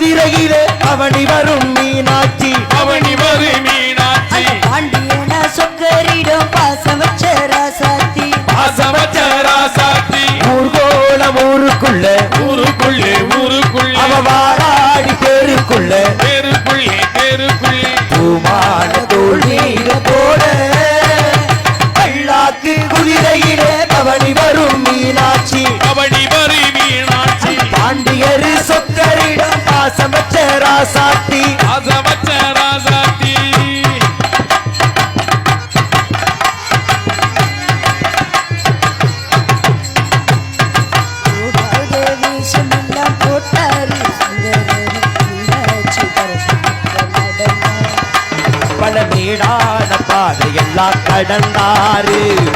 குதிரையிலே அவனி வரும் மீனாட்சி. அவனி வரு மீனாட்சி. பாண்டியன சொக்கரிடம் பாசம் வச்ச ராசாத்தி பல மேடான பாதையெல்லாம் கடந்தாரு.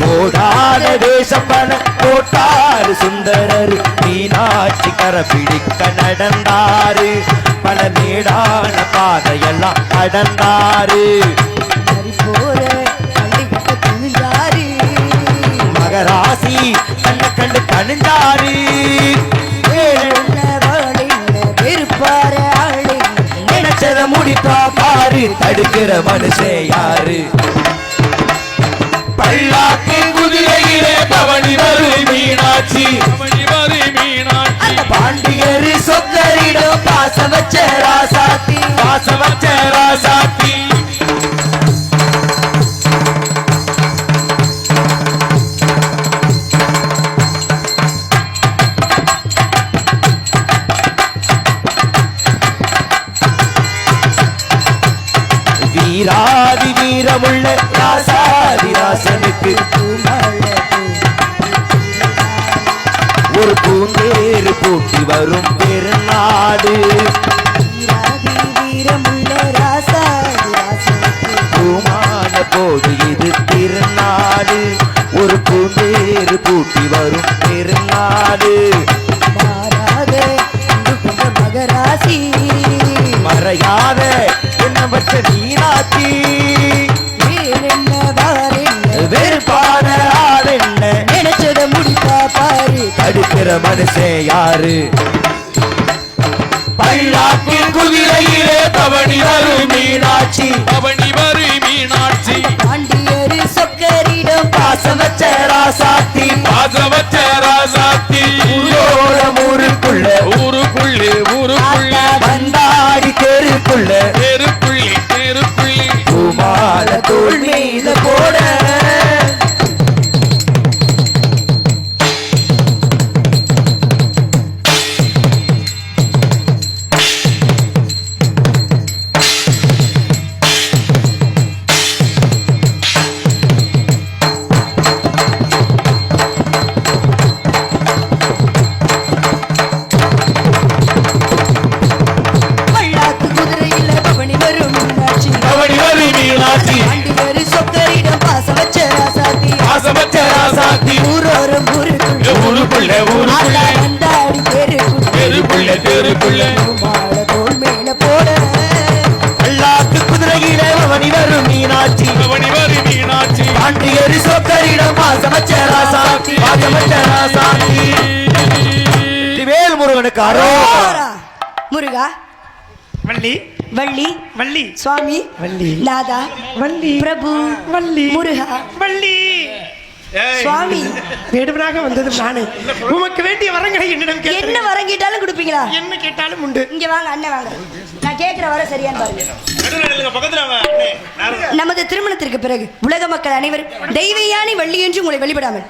போடாத வேஷம் போட்டாரு சுந்தரர். மீனாட்சி கர பிடிக்க நடந்தாரு. பல மேடான பாதையெல்லாம் கடந்தாரு. தடுக்கிற மனுஷன் யாரு? வீராதி வீரமுள்ள ராசாதி ராசனுக்கு ஒரு பூந்தேறு பூட்டி வரும் பெருநாடு. பூமான போது இது திருநாடு. ஒரு பூந்தேறு பூட்டி வரும் பெருநாடு. மகராசி. மறையாத. என்ன வேறென்ன வாரென்ன வெறுப்பான ஆள் என்ன நினைச்சத முடிப்பா பாரு. தடுக்கிற மனுஷன் யாரு? பல்லாக்கு குதிரையிலே பவனி வரும் மீனாட்சி. அவனி வரு மீனாட்சி. 몰래 வேல் முருகனுக்கு அரோகரா. ஆரா. முருகா. வள்ளி. வள்ளி. வள்ளி. சுவாமி. வள்ளி. நாதா. வள்ளி. பிரபு. வள்ளி. முருகா. வள்ளி. சுவாமி. வேடுவனாக வந்தது நானு. உமக்கு வேண்டிய வரங்களை என்னிடம் என்ன கேட்டு. வரம் கேட்டாலும் கொடுப்பீங்களா? என்ன கேட்டாலும் உண்டு. இங்க வாங்க அண்ணன் வாங்க. நான் கேட்கிற வர சரியான்னு பாருங்க. நமது திருமணத்திற்கு பிறகு உலக மக்கள் அனைவரும் தெய்வ யானை வள்ளி என்று உங்களை வெளிப்படாமல்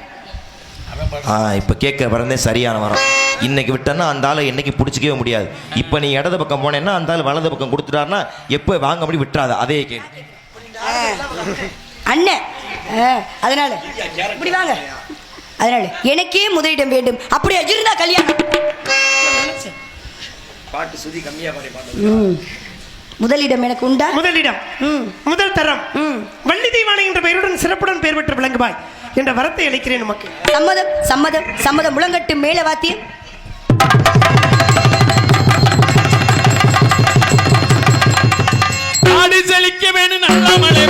ஆ இப்போ கேட்க வரந்தே சரியான வரம். இன்னைக்கு விட்டேன்னா அந்த ஆளை என்னைக்கு பிடிச்சிக்கவே முடியாது. இப்போ நீ இடது பக்கம் போனேன்னா அந்த ஆள் வலது பக்கம் கொடுத்துட்டாருன்னா எப்போ வாங்க அப்படி விட்டுறாத. அதே கேள்வி. அண்ணன் அதனால. இப்படி வாங்க. அதனால எனக்கே முதலிடம் வேண்டும். அப்படி அஜிருந்தா கல்யாணம். பாட்டு சுதி கம்மியா. முதலிடம் எனக்கு உண்டா? முதலிடம். முதல் தரம். வள்ளி தெய்வானை என்ற பெயருடன் சிறப்புடன் பெயர் பெற்று விளங்குவாய். என்ற வரத்தை அளிக்கிறேன் நமக்கு சம்மதம் சம்மதம் சம்மதம். முழங்கட்டு மேலே வாத்தியம் ஆடி செழிக்க வேணும் நல்ல மழை